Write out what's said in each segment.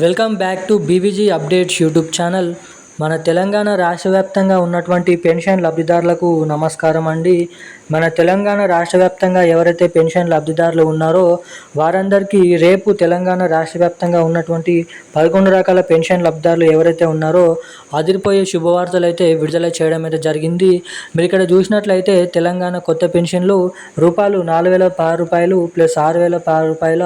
Welcome back to BVG updates YouTube channel. మన తెలంగాణ రాష్ట్ర వ్యాప్తంగా ఉన్నటువంటి పెన్షన్ లబ్ధిదారులకు నమస్కారం అండి. మన తెలంగాణ రాష్ట్ర వ్యాప్తంగా ఎవరైతే పెన్షన్ లబ్ధిదారులు ఉన్నారో వారందరికీ రేపు తెలంగాణ రాష్ట్ర వ్యాప్తంగా ఉన్నటువంటి పదకొండు రకాల పెన్షన్ లబ్ధిదారులు ఎవరైతే ఉన్నారో అదిరిపోయే శుభవార్తలు అయితే విడుదల చేయడం అయితే జరిగింది. మీరు ఇక్కడ చూసినట్లయితే తెలంగాణ కొత్త పెన్షన్లు రూపాయలు నాలుగు వేల పది రూపాయలు ప్లస్ ఆరు వేల పది రూపాయల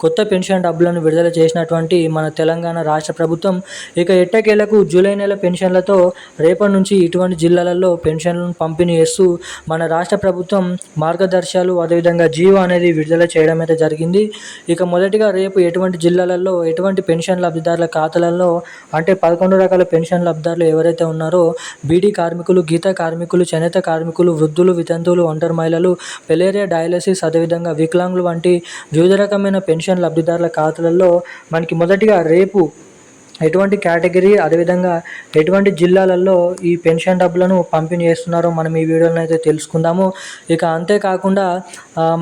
కొత్త పెన్షన్ డబ్బులను విడుదల చేసినటువంటి మన తెలంగాణ రాష్ట్ర ప్రభుత్వం. ఇక ఎట్టకేలకు జూలై నెల పెన్షన్లతో రేపటి నుంచి ఇటువంటి జిల్లాలలో పెన్షన్లను పంపిణీ చేస్తూ మన రాష్ట్ర ప్రభుత్వం మార్గదర్శకాలు అదేవిధంగా జీవో అనేది విడుదల చేయడం అయితే జరిగింది. ఇక మొదటిగా రేపు ఎటువంటి జిల్లాలలో ఎటువంటి పెన్షన్ లబ్ధిదారుల ఖాతాలలో అంటే పదకొండు రకాల పెన్షన్ లబ్ధిదారులు ఎవరైతే ఉన్నారో బీడీ కార్మికులు గీత కార్మికులు చేనేత కార్మికులు వృద్ధులు వితంతువులు ఒంటరి మహిళలు పెలేరియా డయాలసిస్ అదేవిధంగా వికలాంగులు వంటి వివిధ రకమైన పెన్షన్ లబ్ధిదారుల ఖాతాలలో మనకి మొదటిగా రేపు ఎటువంటి కేటగిరీ అదేవిధంగా ఎటువంటి జిల్లాలలో ఈ పెన్షన్ డబ్బులను పంపిణీ చేస్తున్నారో మనం ఈ వీడియోలో అయితే తెలుసుకుందాము. ఇక అంతేకాకుండా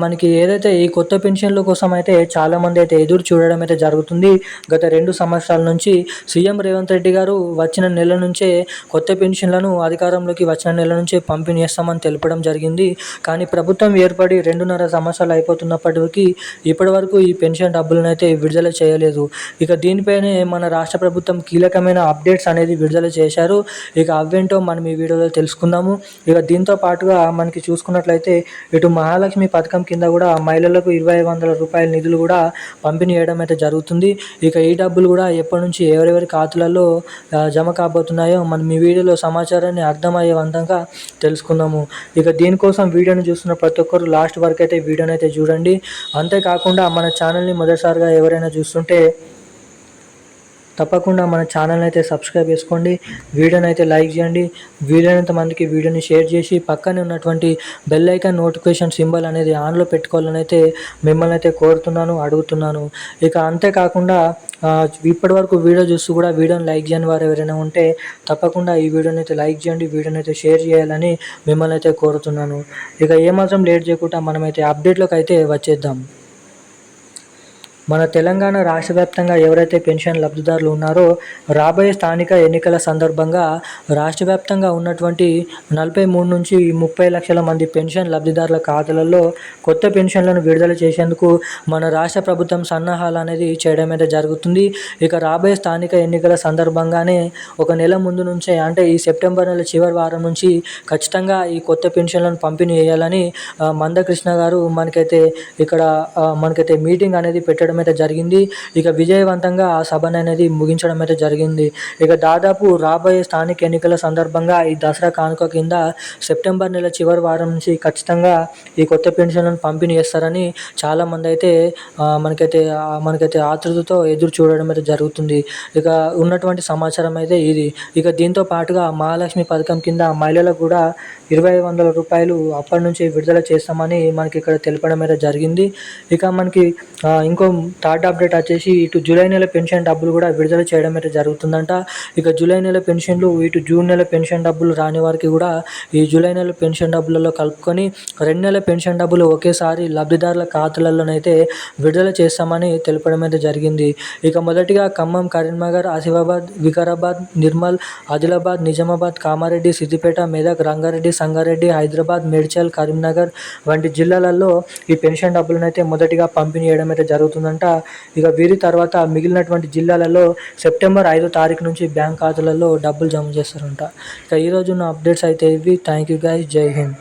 మనకి ఏదైతే ఈ కొత్త పెన్షన్ల కోసం అయితే చాలామంది అయితే ఎదురు చూడడం అయితే జరుగుతుంది. గత రెండు సంవత్సరాల నుంచి సీఎం రేవంత్ రెడ్డి గారు వచ్చిన నెల నుంచే కొత్త పెన్షన్లను అధికారంలోకి వచ్చిన నెల నుంచే పంపిణీ చేస్తామని తెలపడం జరిగింది. కానీ ప్రభుత్వం ఏర్పడి రెండున్నర సంవత్సరాలు అయిపోతున్నప్పటికీ ఇప్పటి వరకు ఈ పెన్షన్ డబ్బులను అయితే విడుదల చేయలేదు. ఇక దీనిపైనే మన రాష్ట్ర ప్రభుత్వం కీలకమైన అప్డేట్స్ అనేది విడుదల చేశారు. ఇక అవేంటో మనం ఈ వీడియోలో తెలుసుకుందాము. ఇక దీంతో పాటుగా మనకి చూసుకున్నట్లయితే ఇటు మహాలక్ష్మి పథకం కింద కూడా మహిళలకు ఇరవై వందల రూపాయల నిధులు కూడా పంపిణీ చేయడం అయితే జరుగుతుంది. ఇక ఈ డబ్బులు కూడా ఎప్పటి నుంచి ఎవరెవరి ఖాతాలలో జమ కాబోతున్నాయో మనం ఈ వీడియోలో సమాచారాన్ని అర్థమయ్యే విధంగా తెలుసుకుందాము. ఇక దీనికోసం వీడియోని చూస్తున్న ప్రతి ఒక్కరు లాస్ట్ వరకు అయితే వీడియోని అయితే చూడండి. అంతేకాకుండా మన ఛానల్ని మొదటిసారిగా ఎవరైనా చూస్తుంటే తప్పకుండా మన ఛానల్ అయితే సబ్స్క్రైబ్ చేసుకోండి. వీడియోని అయితే లైక్ చేయండి. వీలైనంత మందికి వీడియోని షేర్ చేసి పక్కనే ఉన్నటువంటి బెల్ ఐకాన్ నోటిఫికేషన్ సింబల్ అనేది ఆన్లో పెట్టుకోవాలని అయితే మిమ్మల్ని అయితే కోరుతున్నాను అడుగుతున్నాను. ఇక అంతేకాకుండా ఇప్పటి వరకు వీడియో చూస్తూ కూడా వీడియోని లైక్ చేయని వారు ఎవరైనా ఉంటే తప్పకుండా ఈ వీడియోని అయితే లైక్ చేయండి వీడియోని అయితే షేర్ చేయాలని మిమ్మల్ని అయితే కోరుతున్నాను. ఇక ఏమాత్రం లేట్ చేయకుండా మనమైతే అప్డేట్లోకి అయితే వచ్చేద్దాం. మన తెలంగాణ రాష్ట్ర వ్యాప్తంగా ఎవరైతే పెన్షన్ లబ్ధిదారులు ఉన్నారో రాబోయే స్థానిక ఎన్నికల సందర్భంగా రాష్ట్ర వ్యాప్తంగా ఉన్నటువంటి నలభై మూడు నుంచి ముప్పై లక్షల మంది పెన్షన్ లబ్ధిదారుల ఖాతాలలో కొత్త పెన్షన్లను విడుదల చేసేందుకు మన రాష్ట్ర ప్రభుత్వం సన్నాహాలు అనేది చేయడం అయితే జరుగుతుంది. ఇక రాబోయే స్థానిక ఎన్నికల సందర్భంగానే ఒక నెల ముందు నుంచే అంటే ఈ సెప్టెంబర్ నెల చివరి వారం నుంచి ఖచ్చితంగా ఈ కొత్త పెన్షన్లను పంపిణీ చేయాలని మందకృష్ణ గారు మనకైతే ఇక్కడ మనకైతే మీటింగ్ అనేది పెట్టడం అయితే జరిగింది. ఇక విజయవంతంగా ఆ సభను అనేది ముగించడం అయితే జరిగింది. ఇక దాదాపు రాబోయే స్థానిక ఎన్నికల సందర్భంగా ఈ దసరా కానుక కింద సెప్టెంబర్ నెల చివరి వారం నుంచి ఖచ్చితంగా ఈ కొత్త పెన్షన్లను పంపిణీ చేస్తారని చాలామంది అయితే మనకైతే మనకైతే ఆతృతతో ఎదురు చూడడం అయితే జరుగుతుంది. ఇక ఉన్నటువంటి సమాచారం అయితే ఇది. ఇక దీంతో పాటుగా మహాలక్ష్మి పథకం కింద మహిళలకు కూడా ఇరవై వందల రూపాయలు అప్పటి నుంచి విడుదల చేస్తామని మనకి ఇక్కడ తెలపడం అయితే జరిగింది. ఇక మనకి ఇంకో థర్డ్ అప్డేట్ వచ్చేసి ఇటు జూలై నెల పెన్షన్ డబ్బులు కూడా విడుదల చేయడం అయితే జరుగుతుందంట. ఇక జూలై నెల పెన్షన్లు ఇటు జూన్ నెల పెన్షన్ డబ్బులు రాని వారికి కూడా ఈ జూలై నెల పెన్షన్ డబ్బులలో కలుపుకొని రెండు నెల పెన్షన్ డబ్బులు ఒకేసారి లబ్ధిదారుల ఖాతాలలోనైతే విడుదల చేస్తామని తెలపడం అయితే జరిగింది. ఇక మొదటిగా ఖమ్మం కరీంనగర్ ఆసిఫాబాద్ వికారాబాద్ నిర్మల్ ఆదిలాబాద్ నిజామాబాద్ కామారెడ్డి సిద్దిపేట మెదక్ రంగారెడ్డి సంగారెడ్డి హైదరాబాద్ మేడ్చల్ కరీంనగర్ వంటి జిల్లాలలో ఈ పెన్షన్ డబ్బులను అయితే మొదటిగా పంపిణీ చేయడం అయితే జరుగుతుందంట ఇక వీరి తర్వాత మిగిలినటువంటి జిల్లాలలో సెప్టెంబర్ ఐదో తారీఖు నుంచి బ్యాంక్ ఖాతాలలో డబ్బులు జమ చేస్తారంట. ఇక ఈరోజు ఉన్న అప్డేట్స్ అయితే ఇవి. థ్యాంక్ యూ గైస్ జై హింద్.